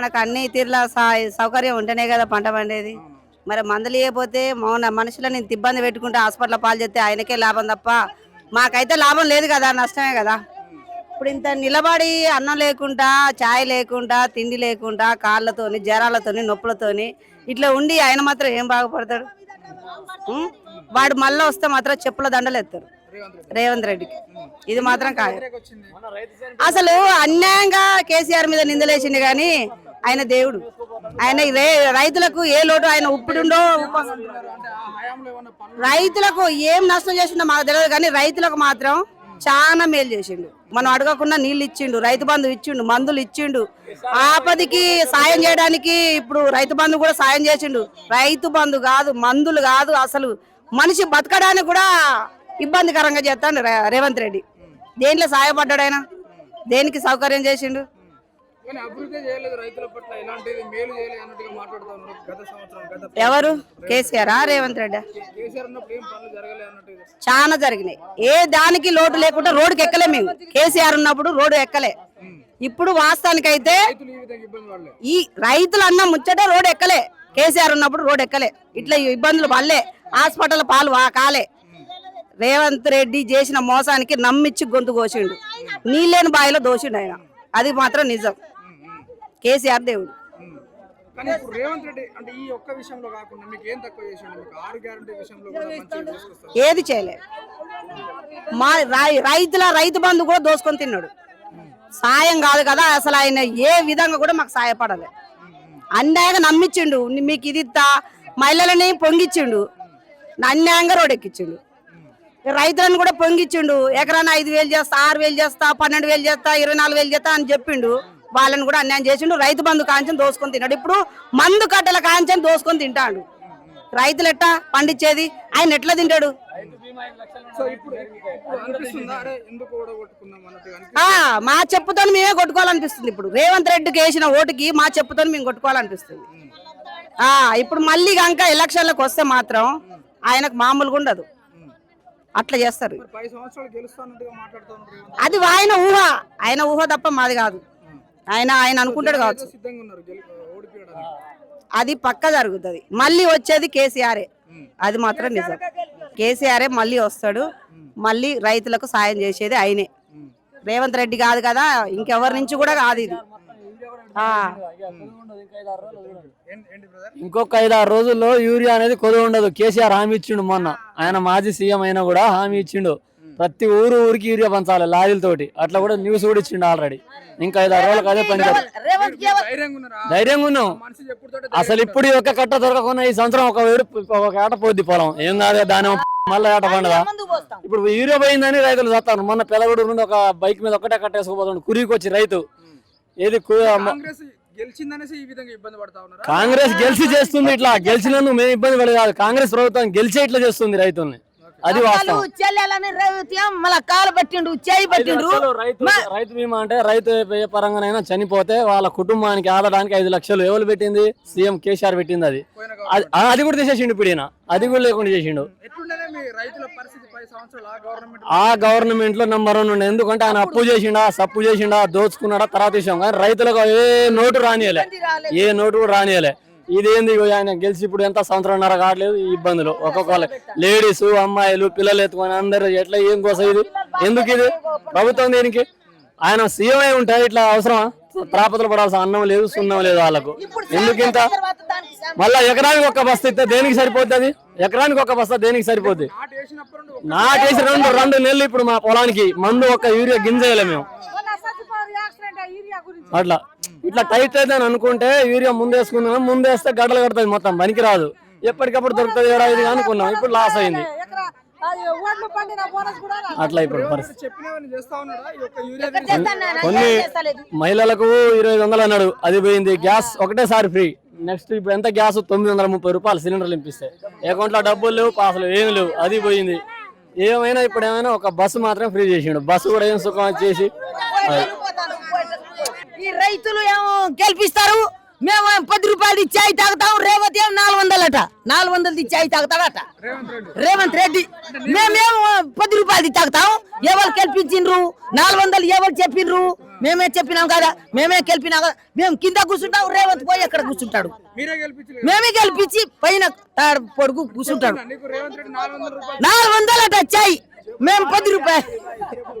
మనకు అన్ని తీరుల సౌకర్యం ఉంటేనే కదా పంట పండేది. మరి మందులు ఇవ్వకపోతే మౌన మనుషులని ఇబ్బంది పెట్టుకుంటే హాస్పిటల్ పాలు చేస్తే ఆయనకే లాభం తప్ప మాకైతే లాభం లేదు కదా నష్టమే కదా. ఇప్పుడు ఇంత నిలబడి అన్నం లేకుండా చాయ్ లేకుండా తిండి లేకుండా కాళ్ళతోని జ్వరాలతోని నొప్పులతోని ఇట్లా ఉండి ఆయన మాత్రం ఏం బాగుపడతాడు? వాడు మళ్ళీ వస్తే మాత్రం చెప్పుల దండలు ఎత్తారు. రేవంత్ రెడ్డికి. ఇది మాత్రం కాదు. అసలు అన్యాయంగా కేసీఆర్ మీద నిందలేసిండు కానీ ఆయన దేవుడు. ఆయన రైతులకు ఏ లోటు ఆయన ఉప్పుడుండో రైతులకు ఏం నష్టం చేసిండో మాకు తెలియదు కానీ రైతులకు మాత్రం చాలా మేలు చేసిండు. మనం అడగకుండా నీళ్ళు ఇచ్చిండు రైతు బంధు ఇచ్చిండు మందులు ఇచ్చిండు. ఆపదికి సాయం చేయడానికి ఇప్పుడు రైతు బంధు కూడా సాయం చేసిండు. రైతు బంధు కాదు మందులు కాదు అసలు మనిషి బతకడానికి కూడా ఇబ్బందికరంగా చేస్తాడు రేవంత్ రెడ్డి. దేంట్లో సాయపడ్డాడు ఆయన? దేనికి సౌకర్యం చేసిండు? కానీ అభివృద్ధి చేయలేదు రైతుల పట్ల. ఇలాంటిది మేలు చేయలేదు అన్నట్టుగా మాట్లాడుతూ ఉన్నారు గత సంవత్సరం గత ఎవరు? కేసీఆర్. రేవంత్ రెడ్డి. కేసీఆర్ ఉన్నప్పుడు ఏం పనులు జరగలేదు అన్నట్టుగా. చాలా జరిగినాయి. ఏ దానికి లోటు లేకుండా రోడ్డుకి ఎక్కలే మేము. కేసీఆర్ ఉన్నప్పుడు రోడ్డు ఎక్కలే. ఇప్పుడు వాస్తవానికైతే ఈ రైతులు అన్న ముచ్చట రోడ్ ఎక్కలే. కేసీఆర్ ఉన్నప్పుడు రోడ్ ఎక్కలే. ఇట్లా ఇబ్బందులు పడలే. హాస్పిటల్ పాలు కాలే. రేవంత్ రెడ్డి చేసిన మోసానికి నమ్మిచ్చి గొంతు కోసిండు. నీళ్ళేని బావిలో దోషిండు ఆయన. అది మాత్రం నిజం. కేసీఆర్ దేవుడు. ఉమ్. కానీ ఇప్పుడు రేవంత్ రెడ్డి అంటే ఈ ఒక్క విషయంలో కాకుండా మీకు ఏం తక్కువ చేసిండు? మీకు ఆరు గ్యారంటీ విషయంలో కూడా మంచిగా తీసుకొస్తారు ఏది చేయలే. మా రై- రైతుల రైతు బంధు కూడా దోసుకొని తిన్నాడు. సాయం కాదు కదా అసలు ఆయన ఏ విధంగా కూడా మాకు సాయపడలే. అన్యాయంగా నమ్మించిండు ని- మీకు ఇది ఇస్తా మహిళలని పొంగిచ్చిండు. అన్యాయంగా రోడ్ ఎక్కించిండు రైతులను కూడా పొంగిచ్చిండు. ఎకరాన ఐదు వేలు చేస్తా ఆరు వేలు చేస్తా పన్నెండు వేలు చేస్తా ఇరవై నాలుగు వేలు చేస్తా అని చెప్పిండు. వాళ్ళని కూడా అన్యాయం చేసిండు. రైతు బంధు కాంచని దోసుకొని తిన్నాడు. ఇప్పుడు మందు కట్టెల కాంచని దోసుకొని తింటాడు. రైతులు ఎట్టా పండించేది? ఆయన ఎట్లా తింటాడు? మా చెప్పుతో మేమే కొట్టుకోవాలనిపిస్తుంది ఇప్పుడు. రేవంత్ రెడ్డికి వేసిన ఓటుకి మా చెప్పుతో మేము కొట్టుకోవాలనిపిస్తుంది. ఆ ఇప్పుడు మళ్ళీ కనుక ఎలక్షన్లకు వస్తే మాత్రం ఆయనకు మామూలుగా ఉండదు. అట్లా చేస్తారు. అది ఆయన ఊహ. ఆయన ఊహ తప్ప మాది కాదు. ఆయన ఆయన అనుకుంటాడు కావచ్చు. అది పక్క జరుగుతుంది. మళ్ళీ వచ్చేది కేసీఆరే. అది మాత్రం నిజం. కేసీఆరే మళ్ళీ వస్తాడు. మళ్ళీ రైతులకు సాయం చేసేది ఆయనే. రేవంత్ రెడ్డి కాదు కదా ఇంకెవరి నుంచి కూడా కాదు ఇది. ఆ. ఏంటి ఏంటి బ్రదర్ ఇంకొక ఐదు ఆరు రోజుల్లో యూరియా అనేది కొద్ది ఉండదు. కేసీఆర్ హామీ ఇచ్చిండు మొన్న. ఆయన మాజీ సీఎం అయినా కూడా హామీ ఇచ్చిండు. ప్రతి ఊరు ఊరికి యూరియా పంచాలి లారీలతోటి. అట్లా కూడా న్యూస్ కూడా ఇచ్చిండు ఆల్రెడీ ఇంకా ఐదు ఆరు రోజులకు అదే పని. ధైర్యంగా ఉన్నారా? ధైర్యంగా ఉన్నాం. అసలు ఇప్పుడు ఈ ఒక్క కట్ట దొరకకుండా ఈ సంవత్సరం ఒక వేడు ఒక ఏట పోద్ది పొలం. ఏం కాదు దాని మళ్ళీ ఏట పండదా? ఇప్పుడు యూరియా పోయిందని రైతులు చస్తారు మొన్న పెదగుడు నుండి ఒక బైక్ మీద ఒకటే కట్టేసుకోపోతుండు కురికి వచ్చి రైతు. ఏది కాంగ్రెస్ గెలిచిందనేసి ఈ విధంగా ఇబ్బంది పడతా ఉన్నారా? కాంగ్రెస్ గెలిచి చేస్తుంది ఇట్లా. గెలిచినందుకు మేము ఇబ్బంది పడదు కాదు. కాంగ్రెస్ ప్రభుత్వం గెలిచే ఇట్లా చేస్తుంది రైతుల్ని. అది చెల్లెలని మళ్ళా కాలు పట్టిండు చేయి పట్టిండు రైతు రైతు బీమా అంటే రైతు ఏ పరంగానైనా చనిపోతే వాళ్ళ కుటుంబానికి ఆదడానికి ఐదు లక్షలు ఎవరు పెట్టింది? సీఎం కేసీఆర్ పెట్టింది అది. అది ఆ, అది కూడా తీసేసిండు ఇప్పుడు ఈయన అది కూడా లేకుండా చేసిండు. ఎట్లుండేనే మీ రైతుల పరిస్థితి పది సంవత్సరాలు? ఆ గవర్నమెంట్ ఆ గవర్నమెంట్లో నెంబర్ వన్ ఉండే. ఎందుకంటే ఆయన అప్పు చేసిండా సప్పు చేసిండా దోచుకున్నాడా తర్వాత విషయం కానీ రైతులకు ఏ నోటు రానియలే. ఏ నోటు కూడా రానియలే. ఇదేంది ఆయన గెలిచి ఇప్పుడు ఎంత సంవత్సరంన్నర కావట్లేదు? ఈ ఇబ్బందులు. ఒక్కొక్క లేడీస్ అమ్మాయిలు పిల్లలు ఎత్తుకొని అందరు ఎట్లా ఏం కోసం ఇది? ఎందుకు ఇది? ప్రభుత్వం దేనికి? ఆయన సీఎం అయి ఉంటే ఇట్లా అవసరమా? ప్రాపతలు పడాల్సిన అన్నం లేదు సున్నం లేదు వాళ్ళకు. ఎందుకు ఇంత? మళ్ళా ఎకరానికి ఒక బస్తా ఇస్తే దేనికి సరిపోతుంది ఎకరానికి ఒక బస్తా దేనికి సరిపోద్ది? నాటేసి రెండు రెండు నెలలు ఇప్పుడు మా పొలానికి మందు ఒక యూరియా గింజ వేయలే మేము. అట్లా. ఇట్లా టైట్ అయితే అని అనుకుంటే యూరియా ముందేసుకున్నాం ముందేస్తే గడ్డలు కడుతుంది మొత్తం పనికి రాదు ఎప్పటికప్పుడు దొరుకుతుంది ఏడా ఇది అనుకున్నాం ఇప్పుడు లాస్ అయింది. అట్లా ఇప్పుడు? కొన్ని మహిళలకు ఇరవై వందలు అన్నాడు అది పోయింది గ్యాస్ ఒకటేసారి ఫ్రీ. నెక్స్ట్ ఇప్పుడు ఎంత గ్యాస్? తొమ్మిది వందల ముప్పై రూపాయలు సిలిండర్లు ఇంపిస్తే అకౌంట్లో డబ్బులు లేవు పాసలు ఏమి లేవు అది పోయింది. ఏమైనా ఇప్పుడు ఏమైనా ఒక బస్సు మాత్రం ఫ్రీ చేసిండు. బస్సు కూడా ఏం సుఖం చేసి ఈ రైతులు ఏమో గెలిపిస్తారు. మేము పది రూపాయలు చాయ్ తాగుతాం రేవతి ఏమో నాలుగు వందలట. నాలుగు వందలది చాయ్ తాగుతాడట రేవంత్ రెడ్డి. మేమేమో పది రూపాయలది తాగుతాం. ఎవరు గెలిపించిండ్రు? నాలుగు వందలు ఎవరు చెప్పిండ్రు మేమే చెప్పినాం కదా మేమే గెలిపినాం కదా. మేము కింద కూర్చుంటాం రేవంత్ పోయి ఎక్కడ కూర్చుంటాడు? మేమే గెలిపించి పైన తాడు పొడుగు కూర్చుంటాడు. నాలుగు వందలట చాయ్ మేము పది రూపాయలు.